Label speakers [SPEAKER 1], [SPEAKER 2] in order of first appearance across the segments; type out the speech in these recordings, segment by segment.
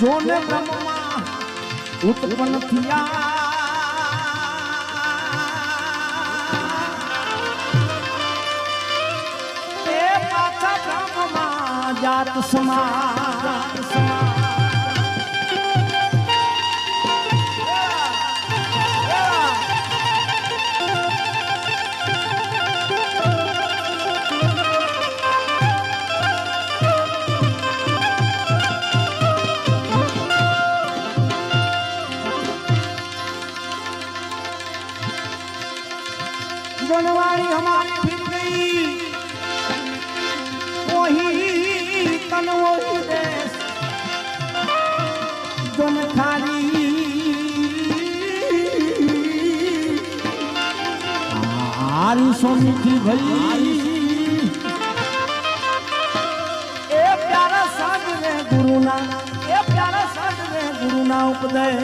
[SPEAKER 1] જોને બ્રહ્મમાં ઉત્પન્ન થયા. જાત સમા જાત સ્વામીજી ભાઈ એ પ્યારા સાધુ ને ગુરુના એ પ્યારા સાધુ ને ગુરુના ઉપદેશ.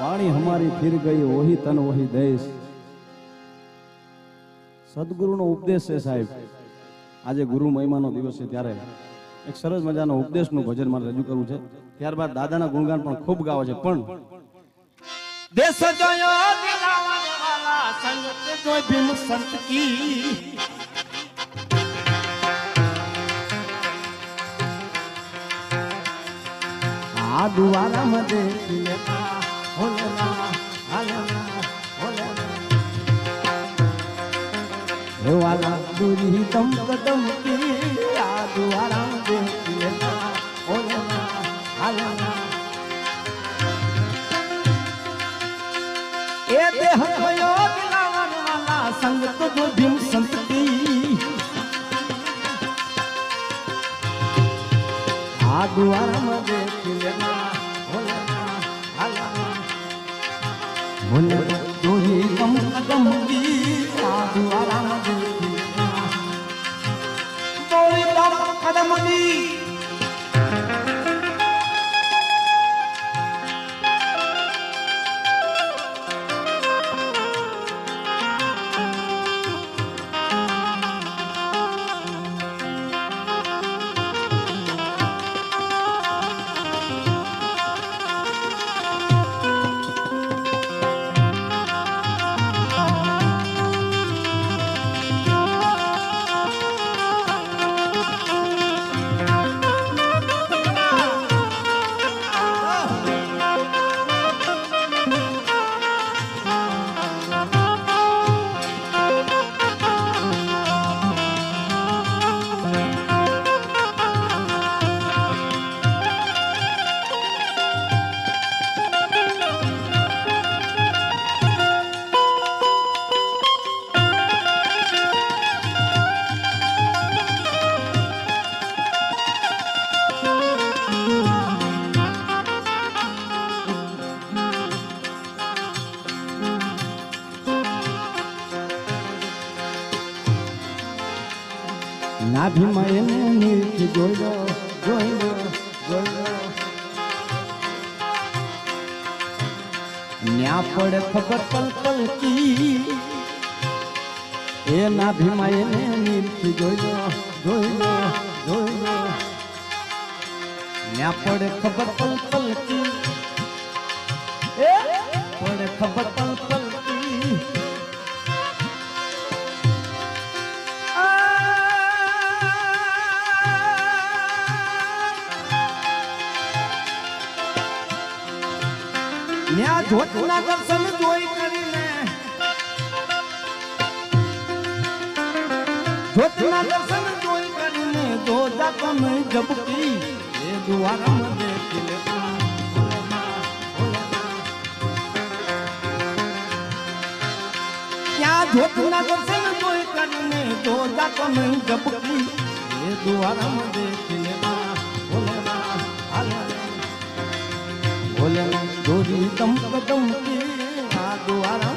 [SPEAKER 2] વાણી હમારી ફિર ગઈ ઓહી તન ઓહી દેશ. સદગુરુનો ઉપદેશ છે સાહેબ. આજે ગુરુ મહિમાનો દિવસ છે ત્યારે. એક સરસ મજાનો ઉપદેશનું ભજન મારે રજૂ કરવું છે. ત્યારબાદ દાદાના ગુણગાન પણ ખૂબ ગાવે છે. પણ
[SPEAKER 1] દેશ જોયો દિલાવર વાલા સંગત જોઈ ભીમ સંત કી આ દુવારા માં દેખી લેતા હોલેલા હાલેલા હોલેલા હે વાલા દુરી તમ કદમ કી આ દુવારા માં દેખી લેતા હોલેલા संगत जो भीम संत की आगुआर मज़े भोलना भोलना ही कम कम की નાભીમાં એને નીરથી જોયો જોયો જોયો ન્યા પડે ખબર પલ પલ કી એ નાભીમાં એને નીરથી જોયો જોયો જોયો ન્યા પડે ખબર પલ પલ કી. એ પડે ખબર પલ પલ જોતના દર્શન જોઈ કરીને. જોતના દર્શન જોઈ કરીને જોતા તમે જબકી એ દ્વારમ દેખી જોતના દર્શન જોઈ કરીને જોતા તમે જબકી એ દ્વારમ હાલે ભોલે દોરી તમ કદમ કી આ દ્વારા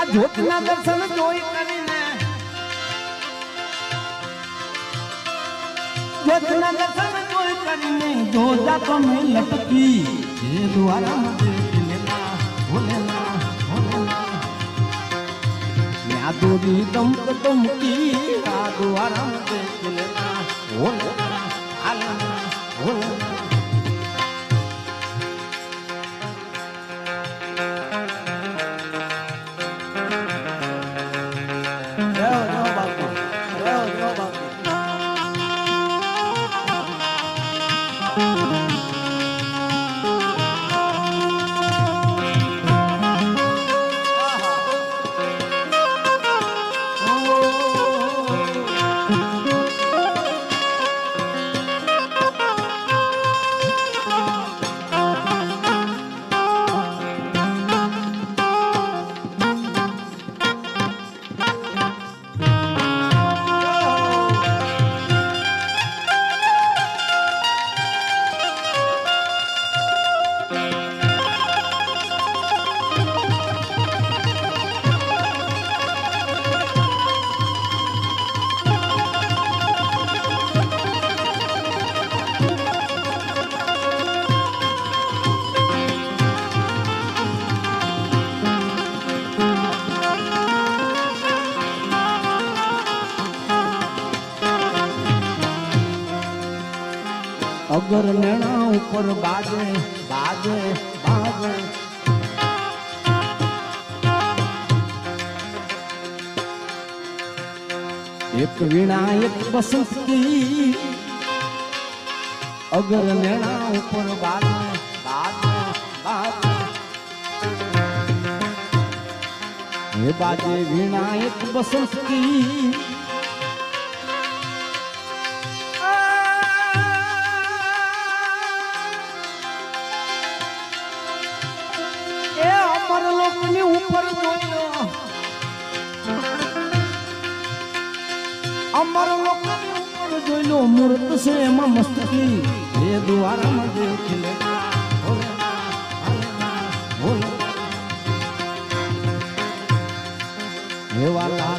[SPEAKER 1] ત્યાં જ્યોતના દર્શન જોઈ કરીને જ્યોતના દર્શન જોઈ કરીને જો જાતો મેં લટકી એ દ્વારામાં દેખી લેના ભોલેના ભોલેના યા દોરી દમક દમકી આ દ્વારામાં દેખી લેના ભોલેના અગર નેણા ઉપર બાજે બાજે બાજે એક વીણા એક બસંતી અગર નેણા ઉપર બાજે બાજે બાજે હે બાજે વીણા એક બસંતી એ ઉપર જોયો અમર ઉપર જોયો મૂર્ત છે એમાં મસ્તકી એ દ્વારામાં દેખી લેના ભોલેના, ભોલેના, ભોલેના. હે વાલા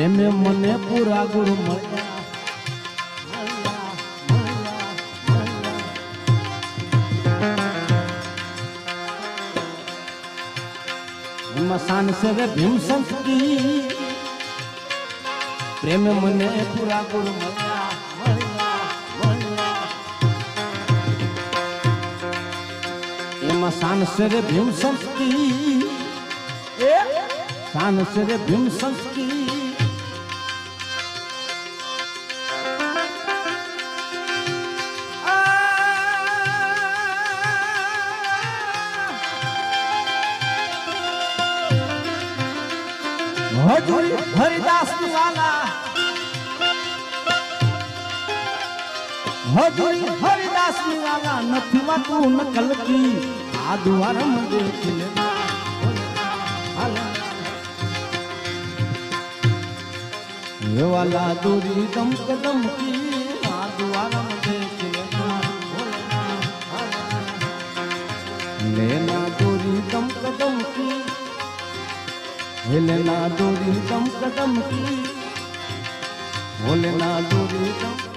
[SPEAKER 1] પ્રેમે મને પૂરા ગુરુ મળ્યા મળ્યા, મળ્યા, મળ્યા. એમાં શાન છે રે ભીમ સંસ્કૃતિ પ્રેમ મને પૂરા ગુરુ મળ્યા મળ્યા, મળ્યા. એમાં શાન છે રે ભીમ સંસ્કૃતિ એ શાન છે રે ભીમ સંસ્કૃતિ હજુરી હરિદાસ વાલા હજુરી હરિદાસ વાલા નથી વાતું નકલ કી આ દ્વારમ દેખી લેના ये वाला दूरी दम कदम की हे लेना दूरी दम कदम की। भोलना दूरी दम